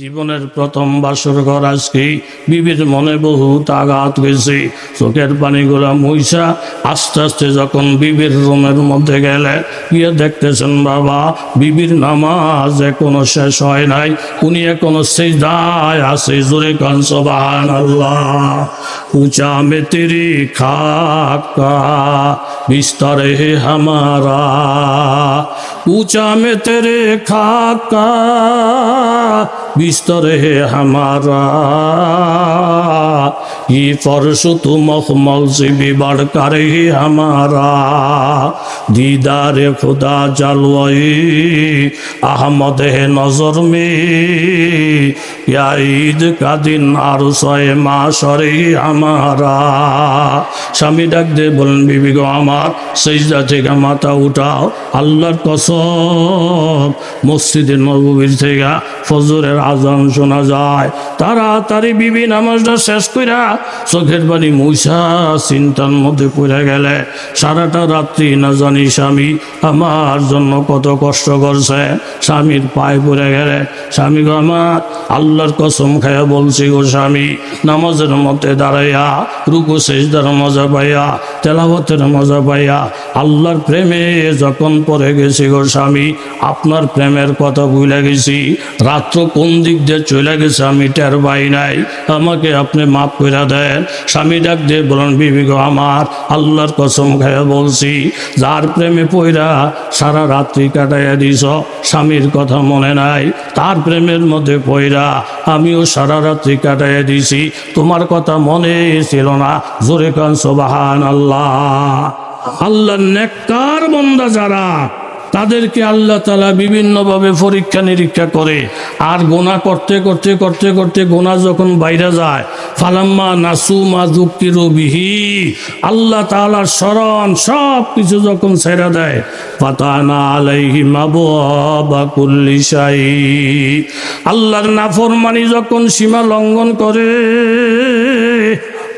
জীবনের প্রথম বাসর ঘর আজকে বিবির মনে বহুত আঘাত হয়েছে। চোখের পানিগুলা মইসা আস্তে আস্তে যখন বিবির রুমের মধ্যে গেলে, গিয়ে দেখতেছেন, বাবা, বিবির নামাজ এখনও শেষ হয় নাই। উনি এখনও সেই দায় আছে। জোরে কান সবান আল্লাহ উঁচা মে তেরি খাকা বিস্তারে হামারা। ऊंचा में तेरे खाका बिस्तर है हमारा ये फर्श तो मखमल से भी बढ़कर है हमारा दीदार खुदा जलवाए अहमद है नजर में ঈদ কাদিন আর ছয় মাসরে আমারা। স্বামী ডাক দিয়ে বলেন, বিবি গো আমার, সেজদা থেকে মাথা উঠাও, আল্লাহর কসম। মসজিদে নবীর থেকে ফজরের আজান শোনা যায়। তাড়াতাড়ি বিবি নামাজটা শেষ কইরা চোখের বাড়ি মূষা চিন্তার মধ্যে পড়ে গেলে, সারাটা রাত্রি না জানি স্বামী আমার জন্য কত কষ্ট করছে। স্বামীর পায়ে পড়ে গেলে, স্বামী গো আমার, আল্লাহ আল্লাহর কসম খায়া বলছি গো স্বামী, নামাজের মতে দাঁড়াইয়া, রুকু শেষদার মজা পাইয়া তেলাবতের মজা পাইয়া, আল্লাহর প্রেমে যখন পড়ে গেছি গো স্বামী, আপনার প্রেমের কথা ভুলে গেছি, রাত্র কোন দিক দিয়ে চলে গেছে আমি টের পাই নাই, আমাকে আপনি মাফ করে দেন। স্বামী ডাক দিয়ে বলেন, বিবি গো আমার, আল্লাহর কসম খায়া বলছি, যার প্রেমে পইরা সারা রাত্রি কাটাইয়া দিছ, স্বামীর কথা মনে নাই, তার প্রেমের মধ্যে পইরা আমিও সারা রাত্রি কাটাইয়া দিছি তোমার কথা মনে ছিল না। জোরে কান সোবাহান আল্লাহ আল্লাহ নেককার বন্দা যারা তাদেরকে আল্লাহ তালা বিভিন্নভাবে পরীক্ষা নিরীক্ষা করে। আর গোনা করতে করতে করতে করতে গোনা যখন বাইরে যায়, ফালাম্মা নাসুমা দুঃখির বিহি, আল্লাহ তালার স্মরণ সব কিছু যখন ছেড়ে দেয় পাতানা আলাইহি মাবা কুল্লি শাই। আল্লাহর নাফরমানি যখন সীমা লঙ্ঘন করে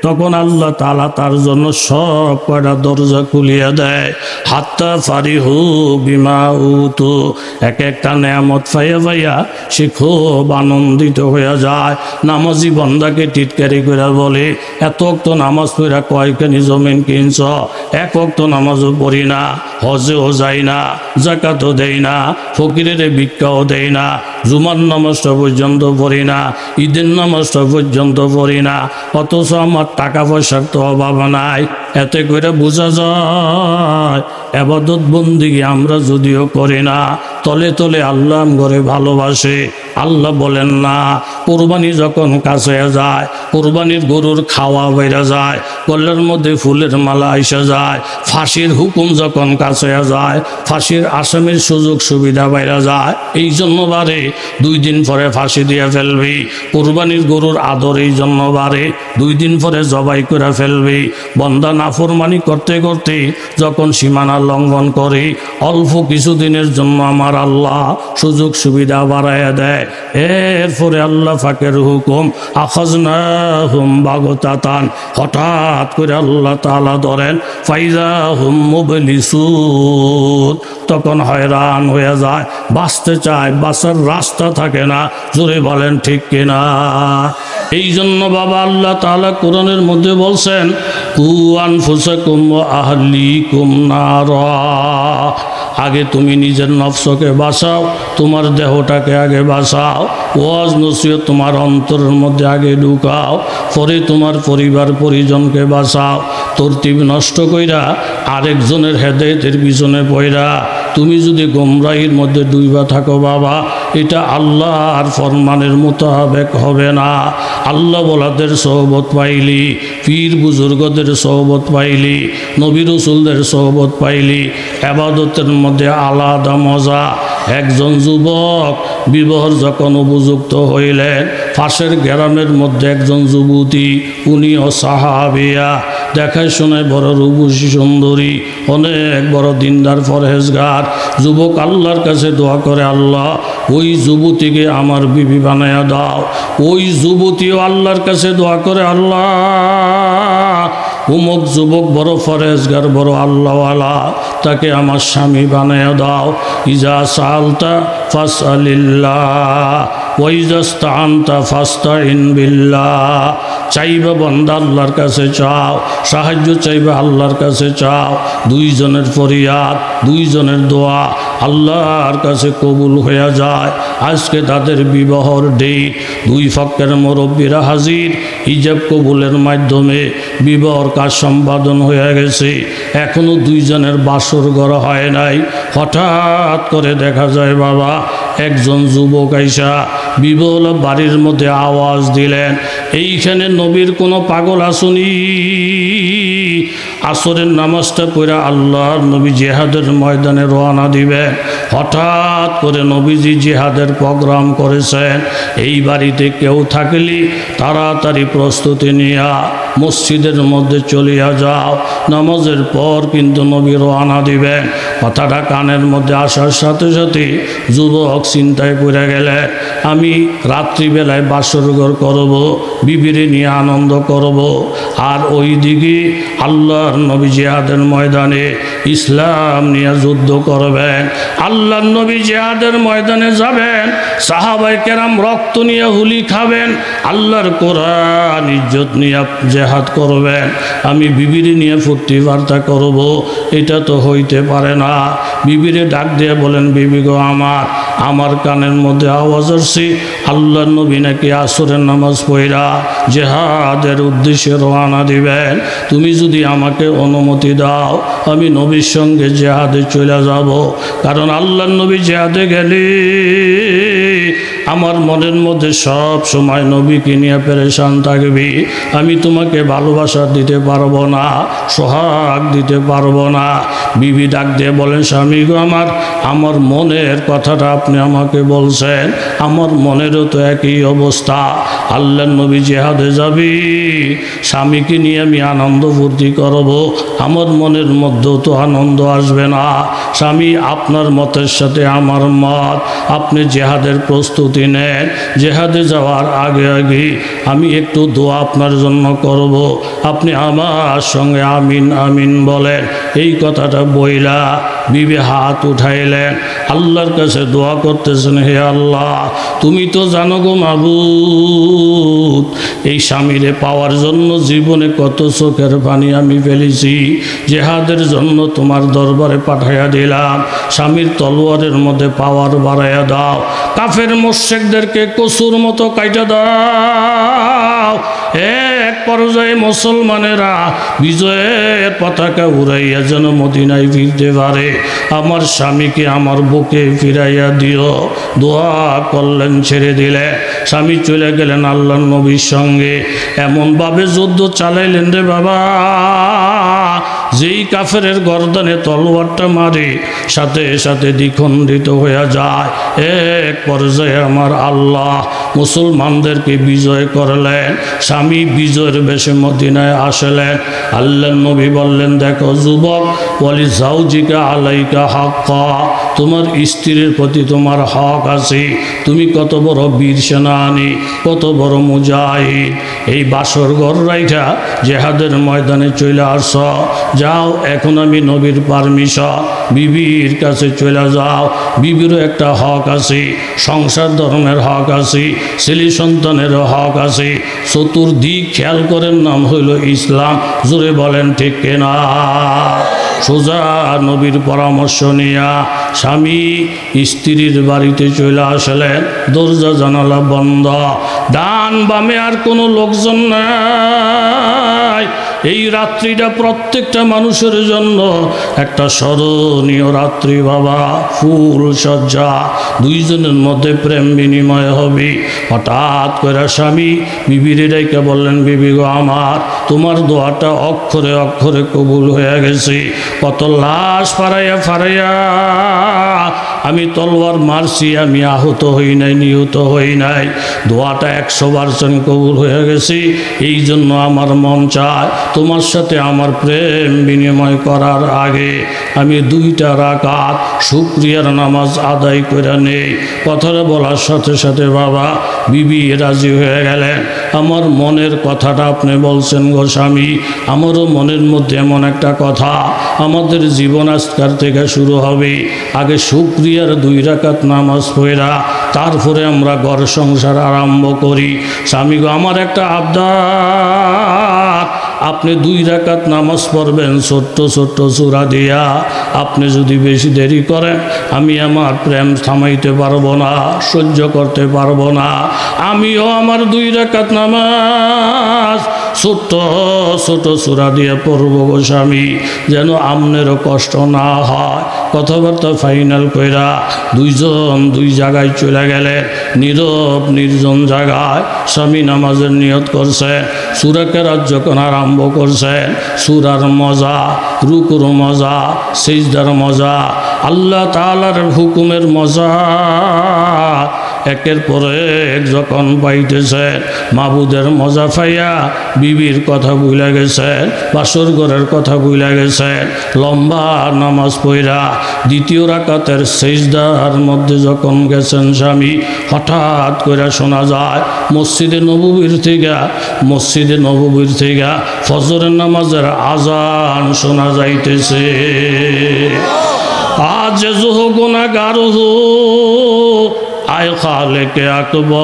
তখন আল্লাহ তালা তার জন্য সব কয়টা দরজা খুলিয়ে দেয়। হাত্তা ফারি হু বিমা তো এক একটা নেয়ামত পাইয়া পাইয়া সে খুব আনন্দিত হয়ে যায়। নামাজি বন্দাকে টিটকারি করে বলে, এত তো নামাজ পড়া কয়খানি জমিন কিনছ? এক অক্ত নামাজও পড়ি না, হজেও যাই না জাকাতও দেই না, ফকিরের ভিক্ষাও দেই না, জুমার নামাজটা পর্যন্ত পড়ি না, ঈদের নামাজটা পর্যন্ত পড়ি না, অথচ আমার টাকা পয়সার তো অভাব নাই, এতে করে বোঝা যায় আবাদত বন্দিগি আমরা যদিও করি না, তলে তলে আল্লাহ ঘরে ভালোবাসে। আল্লাহ বলেন না, কোরবানি যখন কাছে যায়, কোরবানির গরুর খাওয়া বেড়ে যায়, গলের মধ্যে ফুলের মালা এসে যায়, ফাঁসির হুকুম যখন কাছে যায়, ফাঁসির আসামির সুযোগ সুবিধা বাইরে যায়, এই জন্য বারে দুই দিন পরে ফাঁসি দিয়ে ফেলবি, কোরবানির গরুর আদর এই জন্য বারে দুই দিন পরে জবাই করে ফেলবি, বন্দা নাফরমানি করতে করতে যখন সীমানা লঙ্ঘন করে, অল্প কিছুদিনের জন্য আমার আল্লাহ সুযোগ সুবিধা বাড়াইয়া দেয় এরপরে আল্লাহ ফাকের হুকুম আখাজ না হুম হঠাৎ করে আল্লাহ তালা ধরেন ফাইজা হুম মুবলিসুদ তখন হয়রান হয়ে যায়, বাঁচতে চায়, বাঁচার রাস্তা থাকে না, জোরে বলেন ঠিক কিনা? এই জন্য বাবা আল্লাহ তালা কোরআনের মধ্যে বলছেন কুয়ান ফুসাকুম আহলি কুম আগে তুমি নিজের নফসকে বাঁচাও, তোমার দেহটাকে আগে বাঁচাও, ওয়াজ নসিও তোমার অন্তরের মধ্যে আগে ঢুকাও, পরে তোমার পরিবার পরিজনকে বাঁচাও। তরতিব নষ্ট কইরা আরেকজনের হেদায়তের পিছনে পয়রা তুমি যদি গোমরাহির মধ্যে ডুইবা থাকো বাবা এটা আল্লাহর ফরমানের মোতাবেক হবে না। আল্লাহ বলাদের সহবত পাইলি, পীর বুজুর্গদের সহবত পাইলি, নবী রসুলদের সহবত পাইলি আবাদতের মধ্যে আলাদা মজা। একজন যুবক বিবাহর যখন উপযুক্ত হইলেন পাশের গ্রামের মধ্যে একজন যুবতী, উনিও সাহাবিয়া। দেখায় শোনে বড় রূপসী সুন্দরী, অনেক বড় দিনদার ফরহেজগার যুবক আল্লাহর কাছে দোয়া করে, আল্লাহ, ওই যুবতীকে আমার বিবি বানায়া দাও। ওই যুবতীও আল্লাহর কাছে দোয়া করে, আল্লাহ, উমুক যুবক বড় ফরেজগার বড় আল্লাহওয়ালা, তাকে আমার স্বামী বানায় দাও। ইজা সালতা ফাসালিল্লাহ ওয়াইজাস্তা আন্তা ফাস্তা ইন বিল্লাহ। চাইবা বন্দা আল্লাহর কাছে চাও, সাহায্য চাইবা আল্লাহর কাছে চাও। দুইজনের ফরিয়াদ, দুইজনের দোয়া আল্লাহর কাছে কবুল হয়ে যায়। আজকে তাদের বিবাহর ডেট দুই ফকের মুরব্বীরা হাজির ইজাব কবুলের মাধ্যমে বিবাহর কাজ সম্পাদন হয়ে গেছে? এখনও দুইজনের বাসর ঘর হয় নাই। হঠাৎ করে দেখা যায়, বাবা, একজন যুবক আইসা বিবল বাড়ির মধ্যে আওয়াজ দিলেন, এইখানে নবীর কোনো পাগল আসুনি? আসরের নামাজটা পড়ে আল্লাহর নবী জেহাদের ময়দানে রওনা দিবে। হঠাৎ করে নবীজি জেহাদের প্রোগ্রাম করেছেন এই বাড়িতে কেউ থাকলে তাড়াতাড়ি প্রস্তুতি নিয়া মসজিদের মধ্যে চলিয়া যাও। নামাজের পর কিন্তু নবী রওনা দিবেন কথাটা কানের মধ্যে আসার সাথে সাথে যুবক চিন্তায় পড়ে গেলে আমি রাত্রিবেলায় বাসরঘর করব, বিবিরে নিয়ে আনন্দ করব। আর ওই দিকে আল্লাহর নবী জিহাদের ময়দানে ইসলাম নিয়ে যুদ্ধ করবেন। আল্লাহর নবী জিহাদের ময়দানে যাবেন, সাহাবাই কেরাম রক্ত নিয়ে হুলি খাবেন, আল্লাহর কোরআন ইজ্জত নিয়ে জেহাদ করবেন, আমি বিবিরে নিয়ে ফুর্তি বার্তা করব, এটা তো হইতে পারে না। বিবিরে ডাক দিয়ে বলেন, বিবি গো আমার আমার কানের মধ্যে আওয়াজ আসছে, আল্লাহ নবী নাকি আসরের নামাজ পড়া জেহাদের উদ্দেশ্যে রওনা দিবেন। তুমি যদি আমাকে অনুমতি দাও, আমি নবীর সঙ্গে জেহাদে চলে যাব, কারণ আল্লাহ নবী জেহাদে গেলে আমার মনের মধ্যে সব সময় নবীকে নিয়ে পেরেশান থাকবি। আমি তোমাকে ভালোবাসা দিতে পারব না, সোহাগ দিতে পারব না। বিবি ডাক দিয়ে বলেন, স্বামী গো আমার আমার মনের কথাটা আপনি আমাকে বলছেন। আমার মনেরও তো একই অবস্থা। আল্লাহ নবী জেহাদে যাবি, স্বামীকে নিয়ে আমি আনন্দ ফুর্তি করব। আমার মনের মধ্যেও তো আনন্দ আসবে না। স্বামী আপনার মতের সাথে আমার মত। আপনি জেহাদের প্রস্তুতি নেন জেহাদে যাওয়ার আগে আগে আমি একটু দোয়া আপনার জন্য করব। আপনি আমার সঙ্গে আমিন আমিন বলেন। এই কথাটা বইলা বিবে হাত উঠাইলেন আল্লাহর কাছে দোয়া করতেছেন, হে আল্লাহ, তুমি তো জানো গো মাবুদ, এই স্বামীরে পাওয়ার জন্য জীবনে কত চোখের পানি আমি ফেলেছি। জেহাদের জন্য তোমার দরবারে পাঠাইয়া দিলাম। স্বামীর তলোয়ারের মধ্যে পাওয়ার বাড়াইয়া দাও। কাফের মোশেকদেরকে কসুর মতো কাইটা দাও। এক পর্যায়ে মুসলমানেরা বিজয়ের পতাকা উড়াইয়া যেন মদিনায় ফিরতে পারে। আমার স্বামীকে আমার বুকে ফিরাইয়া দিও, দোয়া করলেন, ছেড়ে দিলে স্বামী চলে গেলেন আল্লাহ নবীর সঙ্গে। এমনভাবে যুদ্ধ চালাইলেন রে বাবা। যেই কাফের গর্দনে তলোয়ারটা মারে, সাথে সাথে দ্বিখণ্ডিত হয়ে যায়। এক পর্যায়ে আমার আল্লাহ মুসলমানদেরকে বিজয় করলেন। স্বামী বিজয়ের বেশে মদিনায় আসলেন আল্লাহ নবী বললেন, দেখো যুবক বলি জাউজিকা আলাইকা হাক্কা, তোমার স্ত্রীর প্রতি তোমার হক আছে। তুমি কত বড় বীর সেনানি, কত বড় মুজাহিদ। এই বাসর ঘর রাইখা জেহাদের ময়দানে চলে আস যাও, এখন আমি নবীর পারমিশন। বিবির কাছে চলে যাও। বিবিরও একটা হক আছে, সংসার ধরনের হক আছে, ছেলে সন্তানেরও হক আছে। চতুর্দিক খেয়াল করেন, নাম হইল ইসলাম। জোরে বলেন, ঠিক কেনা? সোজা নবীর পরামর্শ নিয়া স্বামী স্ত্রীর বাড়িতে চলে আসলেন। দরজা জানালা বন্ধ। ডান বামে আর কোনো লোকজন নাই। এই রাত্রিটা প্রত্যেকটা মানুষের জন্য একটা স্মরণীয় রাত্রি, বাবা। ফুল সজ্জা। দুইজনের মধ্যে প্রেম বিনিময় হবে। হঠাৎ করে স্বামী বিবিরে ডাইকে বললেন, বিবি গো আমার, তোমার দোয়াটা অক্ষরে অক্ষরে কবুল হয়ে গেছে। কত লাশ ফারাইয়া ফারাইয়া। আমি তলোয়ার মারছি, আমি আহত হই নাই, নিহত হই নাই। দোয়াটা একশো পার্সেন্ট কবুল হয়ে গেছে। এই জন্য আমার মন চায় তোমার সাথে আমার প্রেম বিনিময় করার আগে আমি দুইটা রাকাত শুক্রিয়ার নামাজ আদায় করে নেই। কথাটা বলার সাথে সাথে বাবা, বিবি রাজি হয়ে গেলেন। আমার মনের কথাটা আপনি বলছেন গো স্বামী, আমারও মনের মধ্যে এমন একটা কথা, আমাদের জীবন আজকার থেকে শুরু হবে। আগে সুক্রিয়ার দুই রাকাত নামাজ পড়া, তারপরে আমরা ঘর সংসার আরম্ভ করি। স্বামী আমার একটা আবদার। আপনি দুই রাকাত নামাজ পড়বেন, ছোট্ট ছোট্ট চূড়া দিয়া। আপনি যদি বেশি দেরি করেন, আমি আমার প্রেম থামাইতে পারব না, সহ্য করতে পারব না। আমিও আমার দুই রাকাত নামাজ ছোট্ট, ছোট চূড়া দিয়ে পড়ব গো স্বামী, যেন আমনেরও কষ্ট না হয়। কথাবার্তা ফাইনাল কইরা দুইজন দুই জায়গায় চলে গেলে নীরব, নির্জন জায়গায়। স্বামী নামাজের নিয়ত করছে সুরাকে রাত যখন আরম্ভ করছে সুরার মজা, রুকুর মজা, সেজদার মজা, আল্লাহ তালার হুকুমের মজা। একের পরে এক যখন পাইতেছে, মাবুদের মজা ফাইয়া বিবির কথা ভুলে গেছে, বাসর ঘরের কথা ভুলে গেছে, লম্বা নামাজ পইরা দ্বিতীয় রাকাতের সেজদার মধ্যে যখন গেছেন স্বামী, হঠাৎ করে শোনা যায়, মসজিদে নববীর থেকে, মসজিদে নববীর থেকে ফজরের নামাজের আজান শোনা যাইতেছে। আজ জোহ গুণাগার آئے خالق اکبر،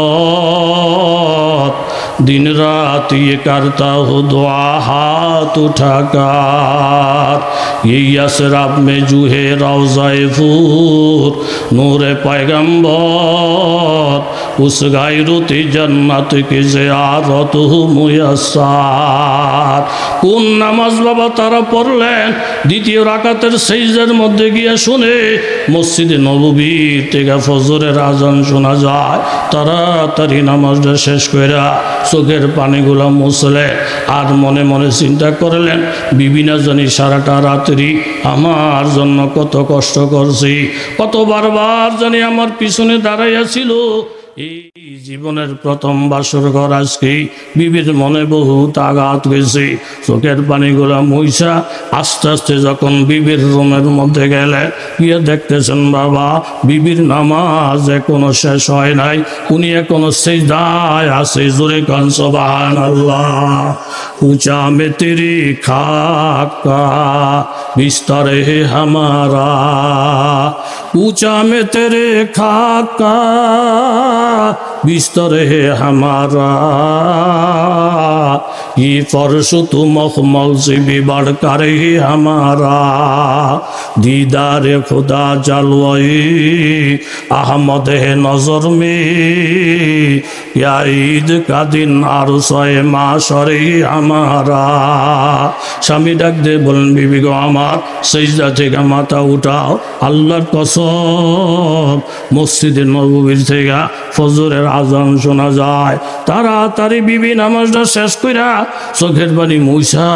دن رات یہ کرتا ہو دعا، ہاتھ اٹھا کر۔ یہ یسرب میں جوہے روزہ فور، نور پیغمبر، اس غیرت جنت کی زیارت ہو میسار কোন নামাজ বাবা তারা পড়লেন দ্বিতীয় রাকাতের সেইজের মধ্যে গিয়ে শুনে মসজিদে নববী থেকে ফজরের আজান শোনা যায়। তাড়াতাড়ি নামাজটা শেষ করে চোখের পানিগুলো মুছলে আর মনে মনে চিন্তা করলেন বিবিনা জানি সারাটা রাত্রি আমার জন্য কত কষ্ট করছি কত বারবার জানি আমার পিছনে দাঁড়াইয়াছিল এই জীবনের প্রথম বাসর ঘর আজকে বিবির মনে বহুত আঘাত গেছে চোখের পানিগুলা মইসা আস্তে আস্তে যখন বিবির রুমের মধ্যে গেলে, গিয়ে দেখতেছেন, বাবা, বিবির নামাজ এখনও শেষ হয় নাই। উনি এখনও সেই দায় আছে, জোরে কান সবান আল্লাহ উঁচা মে তেরি খাকা বিস্তারে হামারা। ऊंचा में तेरे खाका बिस्तर है हमारा ये फर्श तो मखमल से भी बढ़कर है हमारा दीदार खुदा जलवाई अहमद है नजर में या ईद का दिन আরশয়ে মাশরে আমারা স্বামী ডাক দিয়ে বলেন বিবি গো আমার সেইজা থেকে মাথা উঠাও আল্লাহর কসম মসজিদের নববীর থেকে ফজরের আজান শোনা যায় তাড়াতাড়ি বিবি নামাজটা শেষ কইরা চোখের বাড়ি মুইসা,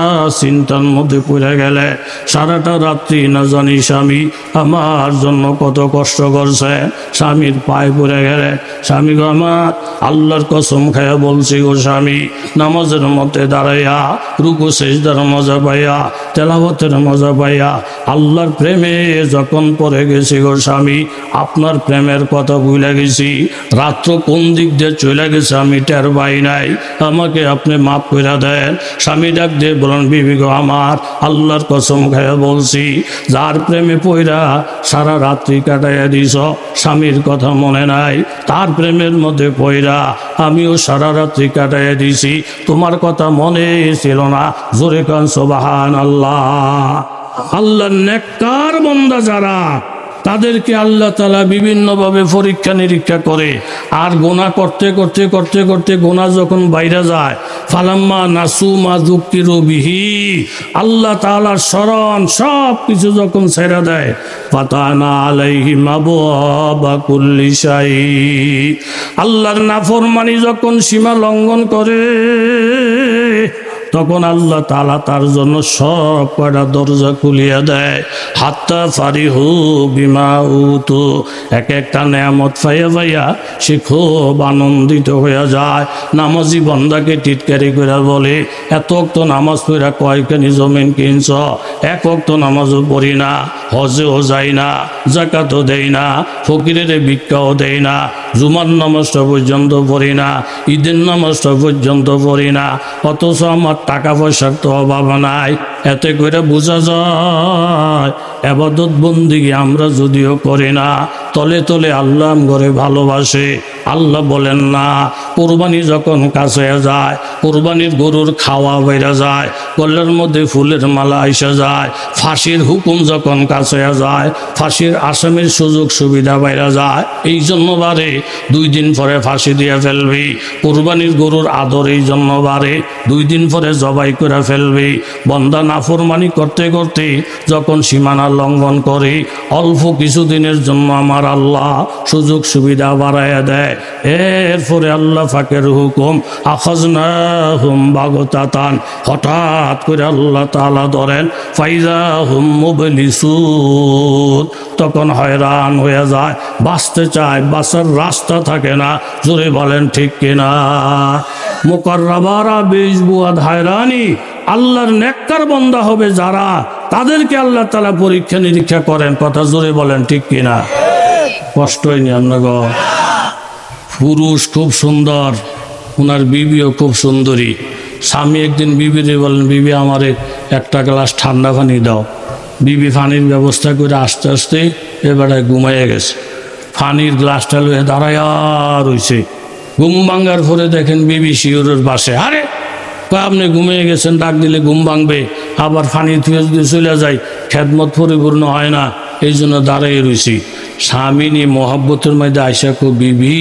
চিন্তার মধ্যে পড়ে গেলে সারাটা রাত্রি না জানি স্বামী আমার জন্য কত কষ্ট করছে। স্বামীর পায়ে পড়ে গেলে, স্বামী আমার, আল্লাহর কসম খায়া বলছি গো স্বামী, নামাজের মধ্যে দাঁড়াইয়া, রুকু, সেজদার মজা পাইয়া তেলাবতের মজা পাইয়া, আল্লাহর প্রেমে যখন পড়ে গেছি গো স্বামী, আপনার প্রেমের কথা ভুলে গেছি। রাত্র কোন দিক দিয়ে চলে গেছে আমি টের পাই নাই। আমাকে আপনি মাফ করে দেন, স্বামী ডাক দিয়ে বলেন বিবি গো আমার, আল্লাহর কসম খায়া বলছি, যার প্রেমে পইরা সারা রাত্রি কাটাইয়া দিছ, স্বামীর কথা মনে নাই, তার প্রেমের মধ্যে পইরা আমিও সারা রাত্রি কাটাইয়া দিছি, তোমার কথা মনে ছিল না, জোরে কান সোবাহান আল্লাহ আল্লাহ নেককার বন্দা যারা তাদেরকে আল্লাহ তালা বিভিন্নভাবে পরীক্ষা নিরীক্ষা করে। আর গোনা করতে করতে করতে করতে গোনা যখন বাইরে যায়, ফালাম্মা নাসুমা যুক্তি রবিহি আল্লাহ তালার স্মরণ সব কিছু যখন ছেড়ে দেয় পাতানা আলাইহি মাবা কুল্লি শাই। আল্লাহর নাফরমানি যখন সীমা লঙ্ঘন করে তখন আল্লাহ তালা তার জন্য সব কয়টা দরজা খুলিয়ে দেয়। হাত্তা ফারি হু বিমা উতু, এক একটা নেয়ামত ফাইয়া ফাইয়া সে খুব আনন্দিত হয়ে যায়। নামাজি বন্দাকে টিটকারি করে বলে, এত অক্ত নামাজ পড়া কয়খানি জমিন কিনছ? এক অক্ত নামাজও পড়ি না, হজেও যাই না জাকাতও দেই না, ফকিরের ভিক্ষাও দেই না, জুমার নামাজটা পর্যন্ত পড়ি না, ঈদের নামাজটা পর্যন্ত পড়ি না, অথচ আমার টাকা পয়সার তো অভাব নাই, এতে করে বোঝা যায় আবাদত বন্দিগি আমরা যদিও করি না তলে তলে আল্লাহ ঘরে ভালোবাসে। আল্লাহ বলেন, না, কোরবানি যখন কাছে যায়, কোরবানির গরুর খাওয়া বেড়ে যায় কল্যার মধ্যে ফুলের মালা এসে যায়, ফাঁসির হুকুম যখন কাছে যায়, ফাঁসির আসামির সুযোগ সুবিধা বাইরে যায়, এই জন্য বারে দুই দিন পরে ফাঁসি দিয়ে ফেলবি। কোরবানির গরুর আদর এই জন্য বারে দুই দিন পরে জবাই করে ফেলবি। বন্দা নাফরমানি করতে করতে যখন সীমানা লঙ্ঘন করে, অল্প কিছুদিনের জন্য আমার আল্লাহ সুযোগ সুবিধা বাড়াইয়া দেয়। এরপরে আল্লাহ ফাকের হুকুম আখাজ না হুম বাগতাতান। হঠাৎ করে আল্লাহ তালা ধরেন ফাইজা হুম মুবলিসুদ তখন হয়রান হয়ে যায়, বাঁচতে চায়, বাঁচার রাস্তা থাকে না। জোরে বলেন, ঠিক কিনা মোকাররাবারা বেশ বুয়াদ হয়রানি, আল্লাহর নেককার বন্দা হবে যারা, তাদেরকে আল্লাহ তালা পরীক্ষা নিরীক্ষা করেন। কথা জোরে বলেন, ঠিক কিনা কষ্ট হয়নি আপনাকে পুরুষ খুব সুন্দর, ওনার বিবিও খুব সুন্দরী। স্বামী একদিন বিবিরে বলেন বিবি, আমারে একটা গ্লাস ঠান্ডা পানি দাও। বিবি পানির ব্যবস্থা করে আস্তে আস্তে এবারে ঘুমাইয়ে গেছে। পানির গ্লাসটা লয়ে দাঁড়ায় রয়েছে ঘুম ভাঙ্গার পরে দেখেন বিবি শিওরের বাসে আরে আপনি ঘুমিয়ে গেছেন, ডাক দিলে ঘুম ভাঙবে। আবার পানি থুয়ে যদি চলে যায়, খেদমত পরিপূর্ণ হয় না। এই জন্য দাঁড়িয়ে রয়েছি স্বামিনী মহাব্বতের মধ্যে আইসা কো, বিবি,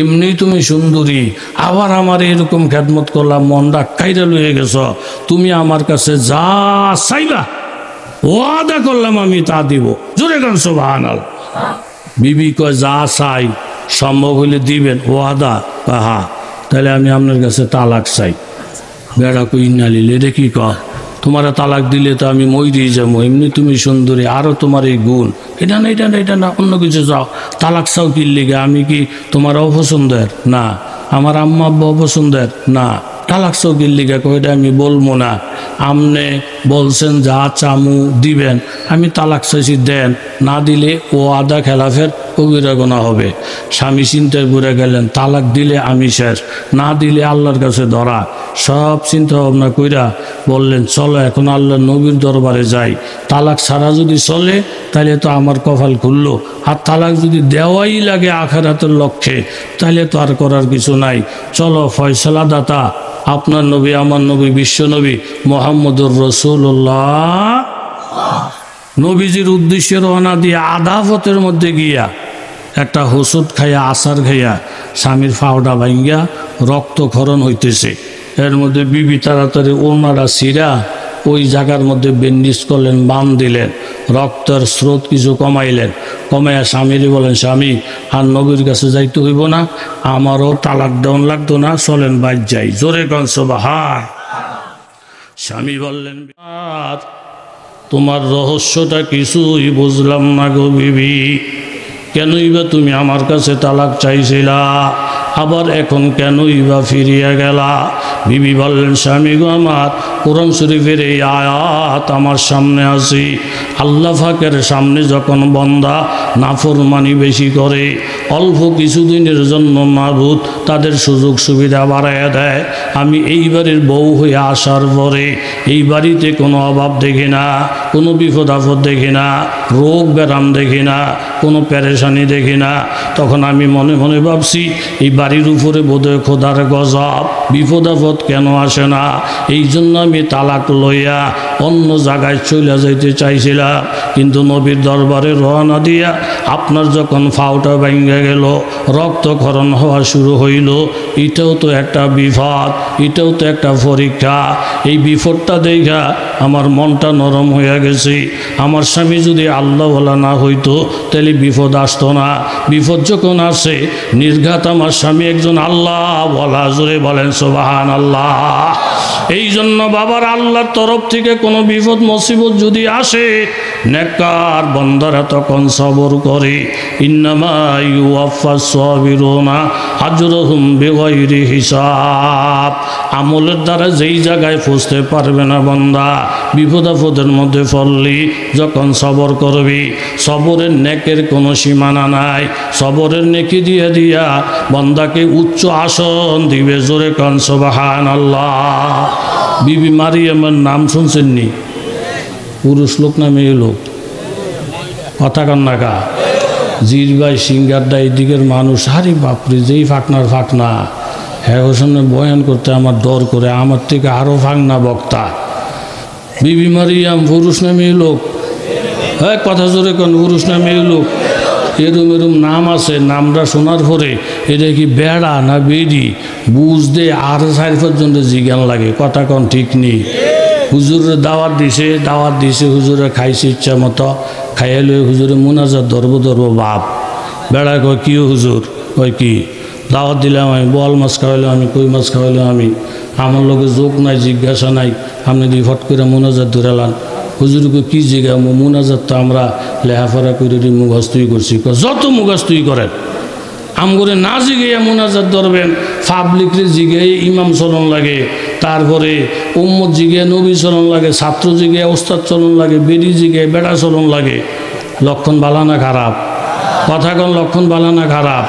এমনি তুমি সুন্দরী, আবার আমার এরকম খেদমত করলাম মন ডাক্কাইরা লয়ে গেছ। তুমি আমার কাছে যা চাইবা, ওয়াদা করলাম আমি তা দিব। জোরে গান সোভান বিবি কয়, যা চাই, সম্ভব হলে দিবেন, ওয়াদা। হা তাহলে আমি আপনার কাছে তালাক চাই। বেড়া কই নালিলে কি কয়? তোমার তালাক দিলে তো আমি মইরেই যাব। এমনি তুমি সুন্দরী আরও তোমার এই গুণ। এটা না এটা না এটা না, অন্য কিছু যাও তালাক চাও কি লেগে? আমি কি তোমার অপছন্দের? না। আমার আম্মা আব্বা অপছন্দের? না। তালাক চৌকির লিগে? কইটা আমি বলব না। আমনে বলছেন, যা চামু দিবেন। আমি তালাক চাইছি, দেন। না দিলে ও আদা খেলাফের কবিরা গোনা হবে। স্বামী চিন্তায় ঘুরে গেলেন, তালাক দিলে আমি শেষ। না দিলে আল্লাহর কাছে ধরা। সব চিন্তা ভাবনা কইরা বললেন, চলো, এখন আল্লাহ নবীর দরবারে যাই। তালাক ছাড়া যদি চলে তাহলে তো আমার কপাল খুললো। আর তালাক যদি দেওয়াই লাগে আখেরাতের লক্ষ্যে তাহলে তো আর করার কিছু নাই। চলো ফয়সলা দাতা আপনার নবী, আমার নবী, বিশ্ব নবী, মোহাম্মদুর রসুল্লাহ নবীজির উদ্দেশ্যে রওনা দিয়ে আদাফতের মধ্যে গিয়া একটা হোসুদ খাইয়া, আসার খাইয়া স্বামীর ফাওডা ভাঙ্গিয়া রক্তক্ষরণ হইতেছে। এর মধ্যে বিবি তাড়াতাড়ি ওনারা সিরা ওই জায়গার মধ্যে বেন্ডিস করলেন, বান দিলেন, রক্তের স্রোত কিছু কমাইলেন। কমাইয়া স্বামীরই বলেন, স্বামী, আর নবীর কাছে যাইতে হইব না, আমারও তালাক দেওয়ান লাগতো না, চলেন বাইর যাই। জোরে গঞ্জ বাহার স্বামী বললেন "আর তোমার রহস্যটা কিছুই বুঝলাম না গো বিবি। কেনই বা তুমি আমার কাছে তালাক চাইছিলা? আবার এখন কেনই বা ফিরিয়া গেলা? বিবি বললেন, স্বামী গো আমার, কোরআন শরীফের এই আয়াত আমার সামনে আসি। আল্লাহ ফাকের সামনে যখন বন্দা নাফরমানি বেশি করে, অল্প কিছুদিনের জন্য মাবুদ তাদের সুযোগ সুবিধা বাড়াইয়া দেয়। আমি এই বাড়ির বউ হয়ে আসার পরে এই বাড়িতে কোনো অভাব দেখি না, কোনো বিপদ আপদ দেখি না, রোগ ব্যারাম দেখি না, কোনো প্যারেশানি দেখি না। তখন আমি মনে মনে ভাবছি, এই বাড়ির উপরে বোধহয় খোদার গজব, বিপদ আপদ কেন আসে না? এই জন্য আমি তালাক লইয়া অন্য জায়গায় চলে যাইতে চাইছিলাম। কিন্তু নবীর দরবারে রওনা দিয়া আপনার যখন ফাউটা ভেঙে গেল, রক্তক্ষরণ হওয়া শুরু হইল। এটাও তো একটা বিপদ, এটাও তো একটা পরীক্ষা। এই বিপদটা দেখা আমার মনটা নরম হয়ে গেছে। আমার স্বামী যদি আল্লাহ বলা না হইতো, তাহলে বিপদ আসতো না। বিপদ যখন আসে, নির্ঘাত আমার স্বামী একজন আল্লাহ বলা জোরে বলেন সোবাহান আল্লাহ এই জন্য বাবার আল্লাহর তরফ থেকে কোনো বিপদ, মুসিবত যদি আসে নেককার বন্দারা তখন সবর করে, ইন্নামা ইউয়াফাস সাবিরুনা আজরুহুম বিগাইরি হিসাব। আমলের দ্বারা যেই জায়গায় পৌঁছতে পারবে না বন্দা বিপদ আপদের মধ্যে পড়লি, যখন সবর করবি। সবরের নেকের কোনো সীমানা নাই, সবরের নেকি দিয়ে দিয়া বন্দাকে উচ্চ আসন দিবে জোরে কনসবাহান আল্লাহ বিবি মারিয়ামের নাম শুনছেন নি পুরুষ লোক না মেয়ে লোক? কথা কন্যাকা জিরবাই সিঙ্গারদা এই দিকের মানুষ, হারি বাপরে, যেই ফাঁকনার ফাঁকনা হ্যাঁ ওর সামনে বয়ান করতে আমার ডর করে, আমার থেকে আরও ফাঁকনা বক্তা। বিবি মারিয়াম, পুরুষ না মেয়ে লোক? হ্যাঁ কথা জোরে কোন, পুরুষ না মেয়ে লোক? এরম এরম নাম আছে, নামটা শোনার পরে এটা কি বেড়া না বেডি? বুঝতে আর চার পর্যন্ত জিজ্ঞান লাগে, কথা কন ঠিক নেই। হুজুরের দাওয়াত দিছে দাওয়াত দিছে, হুজুরে খাইছে ইচ্ছা মতো। খাইয়ে লই হুজুরে মুনাজাত ধরবো ধরবো বাপ। বেড়া কয়, কি হুজুর? কয়, কি? দাওয়াত দিলাম আমি, বল মাছ খাওয়াইলাম আমি, কই মাছ খাওয়াইলাম আমি? আমার লোকে যোগ নাই, জিজ্ঞাসা নাই। আপনি দিয়ে ফট করে মোনাজাত ধরালাম হুজুরকে কি জিগা মোনাজাত তো আমরা লেহাফারা করে মুখস্থই করছি। যত মুখস্থই করেন। আমগরে না জিগে মোনাজাত ধরবেন পাবলিকরে জিগে ইমাম চলন লাগে। তারপরে উম্মত জিগে, নবী চলন লাগে, ছাত্র জিগে, ওস্তাদ চলন লাগে, বেডি জিগে, বেড়া চলন লাগে। লক্ষণ বালানা খারাপ? কথা কোন লক্ষণ বালানা খারাপ?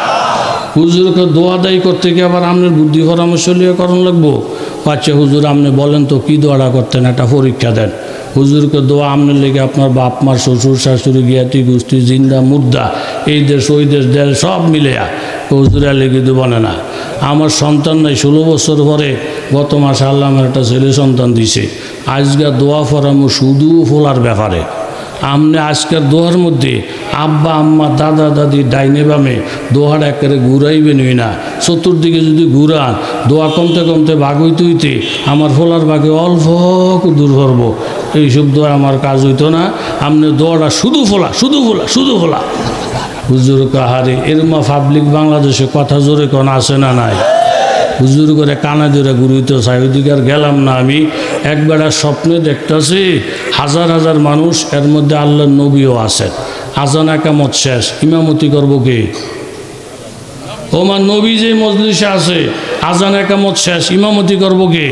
হুজুরকে দোয়া দায়ী করতে গিয়ে আবার আপনার বুদ্ধি পরামর্শ করণ লাগবো? আচ্ছা হুজুর আপনি বলেন তো, কী দোয়াটা করতেন? একটা পরীক্ষা দেন। হুজুরকে দোয়া আপনার লেগে আপনার বাপ, মার, শ্বশুর, শাশুড়ি, জ্ঞাতি, গোষ্ঠী, জিন্দা, মুর্দা, এই দেশ, ওই দেশ দেশ, সব মিলে হুজুরা লেগে দেবো না। আমার সন্তান নাই, ষোলো বছর পরে গত মাসে আল্লাহ আমার একটা ছেলে সন্তান দিছে। আজকে দোয়া ফরামো শুধু ফোলার ব্যাপারে। আমনে আজকের দোহার মধ্যে আব্বা, আম্মা, দাদা, দাদি, ডাইনে বামে দোহার একেবারে ঘুরাইবে নই না। চতুর্দিকে যদি ঘুরান, দোয়া কমতে কমতে ভাগ হইতে হইতে আমার ফোলার ভাগে অল্প দূর করব এইসব দোয়া আমার কাজ হইতো না। আমনে দোয়াটা শুধু ফোলা শুধু ফোলা শুধু ফোলা। হুজুর কাহারে, এরমা পাবলিক বাংলাদেশে কথা জোরে কোন আসে না নাই? হুজুর করে কানা ধরে ঘুরিতে চাই গেলাম না আমি। একবার স্বপ্নে দেখতেছি, হাজার হাজার মানুষ, এর মধ্যে আল্লাহ নবীও আছে আজান একামত শেষ, ইমামতি করব কে? ওমার নবী যে মজলিসে আছে, আজান একামত শেষ, ইমামতি করব কে?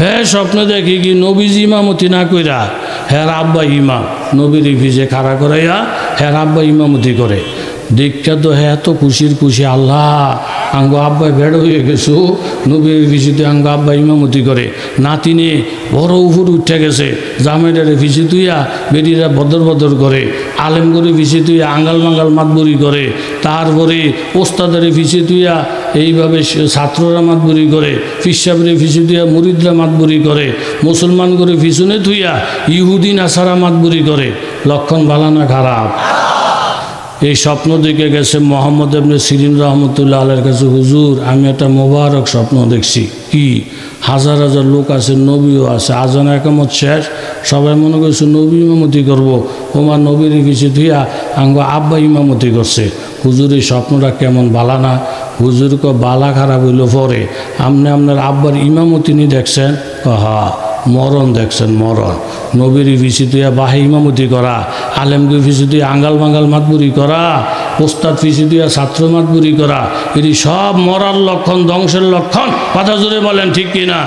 হ্যাঁ স্বপ্নে দেখি কি নবীজি ইমামতি না কইরা হ্যাঁ আব্বা ইমাম, নবীর ভিজে খাড়া করাইয়া হ্যাঁ আব্বা ইমামতি করে। দীক্ষা তো হ্যাঁ এত খুশির খুশি, আল্লাহ। আঙ্গ আব্বা বেড় হয়ে গেছো, নবীর ভিজিতে আঙ্গ আব্বা ইমামতি করে। নাতিনে বড় উপর উঠে গেছে জামাইডারে ভিসি তুইয়া বেরিরা বদর বদর করে আলেম করে ভিসি তুইয়া আঙ্গাল মাঙ্গাল মাতবরি করে, তারপরে ওস্তাদারে ভিসি তুইয়া এইভাবে ছাত্ররা মাতবরি করে ফিসাবরে ফিসি তুইয়া মুরিদরা মাতবরি করে মুসলমান করে ফিসুনে তুইয়া ইহুদিন আসারা মাতবরি করে। লক্ষণ বালানা খারাপ? এই স্বপ্ন দেখে গেছে মোহাম্মদ এমনি সিরিন রহমতুল্লাহ আলের কাছে, হুজুর, আমি একটা মোবারক স্বপ্ন দেখছি। কি? হাজার হাজার লোক আছে, নবীও আছে, আজান একামত শেষ। সবাই মনে করছে, নবী ইমামতি করব। ওমার নবীর কিছু ধুইয়া আঙ্গ আব্বা ইমামতি করছে। হুজুর, এই স্বপ্নটা কেমন বালা না? হুজুর ক বালা খারাপ হইল পরে। আপনি আপনার আব্বার ইমামতি নি দেখছেন? হা মরণ দেখছেন, মরণ। নবীর ফিসি তুইয়া বাহে ইমামতি করা, আলেমকে ফিসি তুই আঙ্গাল বাঙ্গাল মাতবুরি করা, ওস্তাদ ফিসি তুইয়া ছাত্র মাতবুরি করা, এটি সব মরার লক্ষণ, ধ্বংসের লক্ষণ। কথা জুড়ে বলেন, ঠিক কিনা?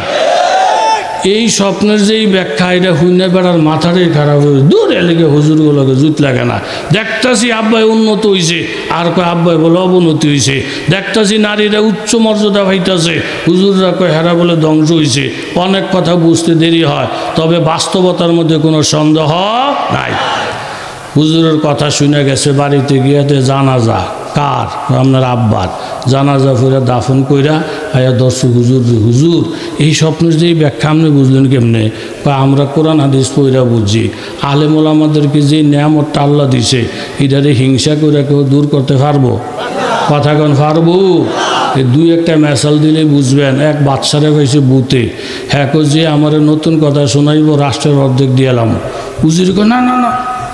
এই স্বপ্নের যে এই ব্যাখ্যা, এটা হুইনা বেড়ার মাথাটাই খারাপ হয়ে দূর এলাকে হুজুরগুলোকে জুত লাগে না। দেখতাছি আব্বাই উন্নত হইছে, আর কয় আব্বাই বলে অবনতি হইছে। দেখতাছি নারীরা উচ্চ মর্যাদা পাইতাছে, হুজুররা কয় হেরা বলে ধ্বংস হইছে। অনেক কথা বুঝতে দেরি হয়, তবে বাস্তবতার মধ্যে কোনো সন্দেহ নাই। হুজুরের কথা শুনে গেছে, বাড়িতে গিয়াতে জানাজা। কার? আপনার আব্বার। জানাজা ফিরে দাফন কইরা আয়া দর্শক হুজুর হুজুর এই স্বপ্নের যে ব্যাখ্যা আপনি বুঝলেন কেমনে? বা আমরা কোরআন হাদিস পইরা বুঝছি। আলেমুল আমাদেরকে যে নিয়ামতটা আল্লাহ দিছে এটারে হিংসা করে কেউ দূর করতে পারব? কথা কন পারব? দুই একটা মেসাল দিলে বুঝবেন এক বাচ্চারা হয়েছে বুতে। হ্যাঁ যে আমার নতুন কথা শোনাইব রাষ্ট্রের অর্ধেক দিয়ালাম কয়, না না না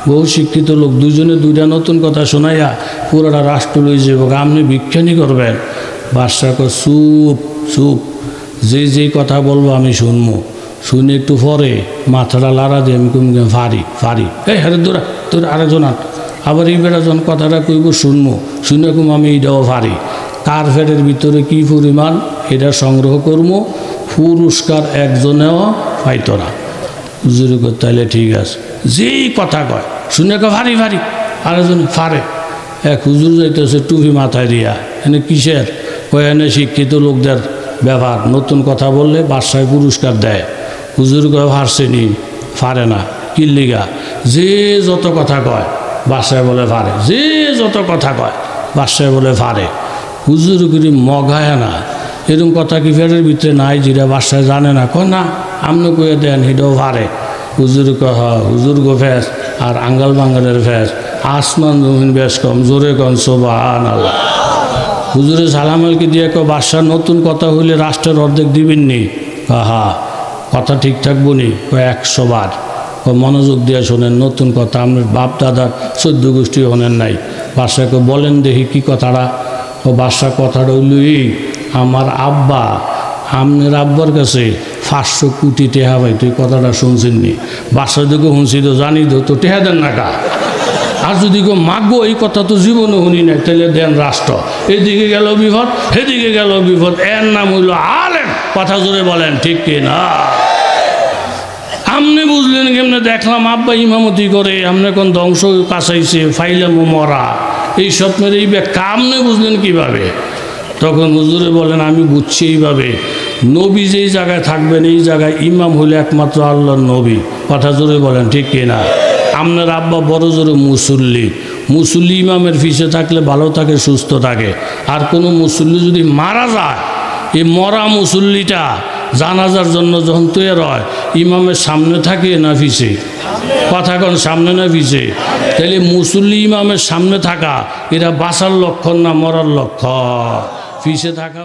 বহু শিক্ষিত লোক দুজনে দুইটা নতুন কথা শোনাইয়া পুরোটা রাষ্ট্র লই যাব আপনি বিজ্ঞানী করবেন? বাদশাহ কয় চুপ চুপ। যে যেই কথা বলব আমি শুনব। শুনে একটু পরে মাথাটা লাড়া দিয়ে আমি কমি ফারি ফারি। এই হ্যাঁ তোরা তোর আরেকজন। আবার এই বেড়া যখন কথাটা কইব শুনব। শুনে কম আমি এইটাও ফারি। কার্পেটের ভিতরে কি পরিমাণ, এটা সংগ্রহ করব। পুরস্কার একজনেও পাইতো না। কর তাইলে ঠিক আছে। যেই কথা কয়, শুনে কে ভারী ভারী আরেকজন ফারে। এক হুজুর যাইতেছে টুপি মাথায় দিয়া। এনে কিসের? এনে শিক্ষিত লোকদের ব্যবহার। নতুন কথা বললে বাসায় পুরস্কার দেয়। হুজুর কয় ফারছে নি, ফারে না কিল্লিগা যে যত কথা কয় বাসায় বলে ফারে। যে যত কথা কয় বাসায় বলে ফারে। হুজুর করি মগায় না। এরকম কথা কি ফেরের ভিতরে নাই যেটা বাসায় জানে না? কয় না, আমনে কয়ে দেন হিটাও পারে হুজুর কহ হুজুর গো ফেস, আর আঙ্গাল বাঙ্গালের ফেস। আসমান জমিন বেশ কম, জোরে কম সোবাহান আল্লাহ হুজুরে সালামালকে দিয়ে কো বাসার নতুন কথা হইলে রাষ্ট্রের অর্ধেক দিবেন নি? হা কথা ঠিক থাকব নি? একশো বার। ও মনোযোগ দিয়ে শোনেন, নতুন কথা। আপনার বাপ দাদার চোদ্দ গোষ্ঠী হনেন নাই। বাসাকে বলেন দেখি কি কথাটা। ও বাসা কথাটা হইল এই, আমার আব্বা আমনের আব্বার কাছে পাঁচশো কোটি টেহা ভাই তুই কথাটা শুনছেন নি? বাসা দিকে শুনছি তো জানি তো টেহা দেন না কা? আর যদি কেউ মাগো, এই কথা তো জীবনে শুনি নাই, তাহলে দেন রাষ্ট্র। এদিকে গেল বিপদ, সেদিকে গেল বিপদ, এর নাম হইল আলেন কথা জোরে বলেন, ঠিক কি না? আমনে বুঝলেন কেমনে? দেখলাম আব্বা ইমামতি করে আমনে কোন ধ্বংস কাছাইছে ফাইলাম মরা। এই স্বপ্নের এই ব্যাখ্যা আমনে বুঝলেন কীভাবে? তখন হুজুরে বলেন, আমি বুঝছি এইভাবে। নবী যেই জায়গায় থাকবেন, এই জায়গায় ইমাম হইলে একমাত্র আল্লাহর নবী। কথা জোরে বলেন, ঠিক কিনা আপনার আব্বা বড় জোরে মুসল্লি। মুসল্লি ইমামের ফিসে থাকলে ভালো থাকে, সুস্থ থাকে। আর কোনো মুসল্লি যদি মারা যায়, এই মরা মুসল্লিটা জানাজার জন্য যখন তৈরি হয়, ইমামের সামনে থাকে না ফিসে কথা কোন, সামনে না ফিসে তাহলে মুসল্লি ইমামের সামনে থাকা এরা বাঁচার লক্ষণ না মরার লক্ষণ? ফিসে থাকা